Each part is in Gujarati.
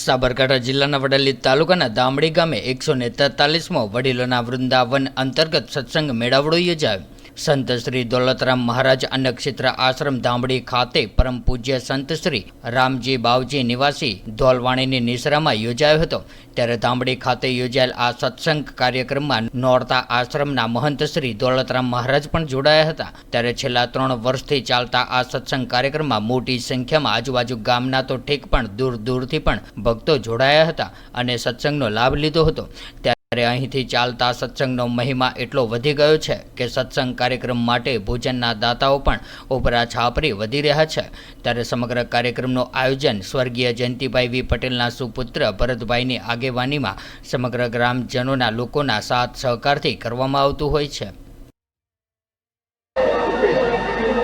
સાબરકાંઠા જિલ્લાના વડાલી તાલુકાના દામડી ગામે એકસો ને તેતાલીસમો વડીલોના વૃંદાવન અંતર્ગત સત્સંગ મેળાવડો યોજાયો. સંત શ્રી દોલતરામ મહારાજ અન્નક્ષેત્ર આશ્રમ ધામડી ખાતે પરમ પૂજ્ય સંત શ્રી રામજી બાવજી નિવાસી ધોલવાણીની નિશ્રામાં યોજાયો હતો. ત્યારે ધામડી ખાતે યોજાયેલ આ સત્સંગ કાર્યક્રમમાં નોરતા આશ્રમના મહંત શ્રી દોલતરામ મહારાજ પણ જોડાયા હતા. ત્યારે છેલ્લા ત્રણ વર્ષથી ચાલતા આ સત્સંગ કાર્યક્રમમાં મોટી સંખ્યામાં આજુબાજુ ગામના તો ઠીક પણ દૂર દૂરથી પણ ભક્તો જોડાયા હતા અને સત્સંગનો લાભ લીધો હતો. ત્યારે અહીંથી ચાલતા સત્સંગનો મહિમા એટલો વધી ગયો છે કે સત્સંગ કાર્યક્રમ માટે ભોજનના દાતાઓ પણ ઉપરા છાપરી વધી રહ્યા છે. ત્યારે સમગ્ર કાર્યક્રમનું આયોજન સ્વર્ગીય જયંતિભાઈ વી પટેલના સુપુત્ર ભરતભાઈની આગેવાનીમાં સમગ્ર ગ્રામજનોના લોકોના સાથ સહકારથી કરવામાં આવતું હોય છે.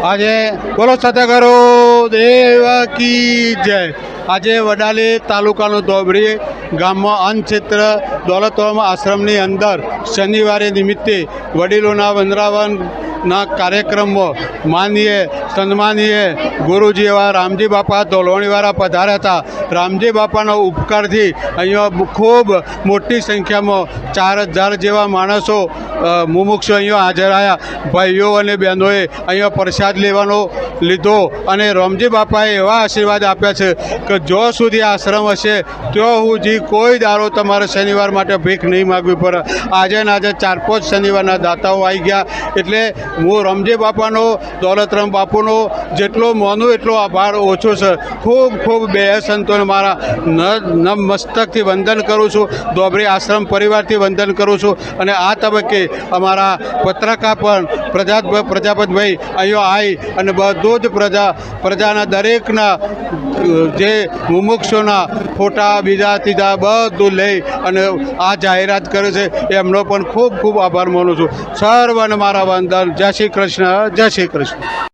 આજે બોલો સત્યાગરો દેવ કી જય. આજે વડાલી તાલુકાનું ધોબરી ગામમાં અન્નક્ષેત્ર દોલતોમ આશ્રમની અંદર શનિવારે નિમિત્તે વડીલોના વંદરાવનના કાર્યક્રમમાં માનીય સન્માનીય ગુરુજી એવા રામજી બાપા ધોલવણીવાળા પધાર્યા હતા. રામજી બાપાના ઉપકારથી અહીંયા ખૂબ મોટી સંખ્યામાં ચાર હજાર જેવા માણસો મુમુક્ષો અહીંયા હાજર આવ્યા ભાઈઓ અને બહેનોએ અહીંયા પ્રસાદ લેવાનો લીધો અને રામજી બાપાએ એવા આશીર્વાદ આપ્યા છે કે જો સુધી આશ્રમ હશે ત્યાં સુધી કોઈ દારો તમારે શનિવાર માટે ભીખ નહીં માગવી પડે. આજે ને આજે ચાર પાંચ શનિવારના દાતાઓ આવી ગયા. એટલે હું રમજી બાપાનો, દોલતરામ બાપુનો જેટલો માનું, એટલો આભાર ઓછો છે. ખૂબ ખૂબ બે સંતોને મારા ન મસ્તકથી વંદન કરું છું. દોબરી આશ્રમ પરિવારથી વંદન કરું છું. અને આ તબક્કે અમારા પત્રકાર પણ પ્રજા પ્રજાપતભાઈ અહીંયા આવી અને બધું જ પ્રજા, પ્રજાના દરેકના, જે મુમુક્ષોના ફોટા, બીજા, ત્રીજા બધું લઈ અને આ જાહેરાત કરે છે. એમનો પણ ખૂબ ખૂબ આભાર માનું છું. સર્વને મારા વંદન. જય શ્રી કૃષ્ણ, જય શ્રી કૃષ્ણ.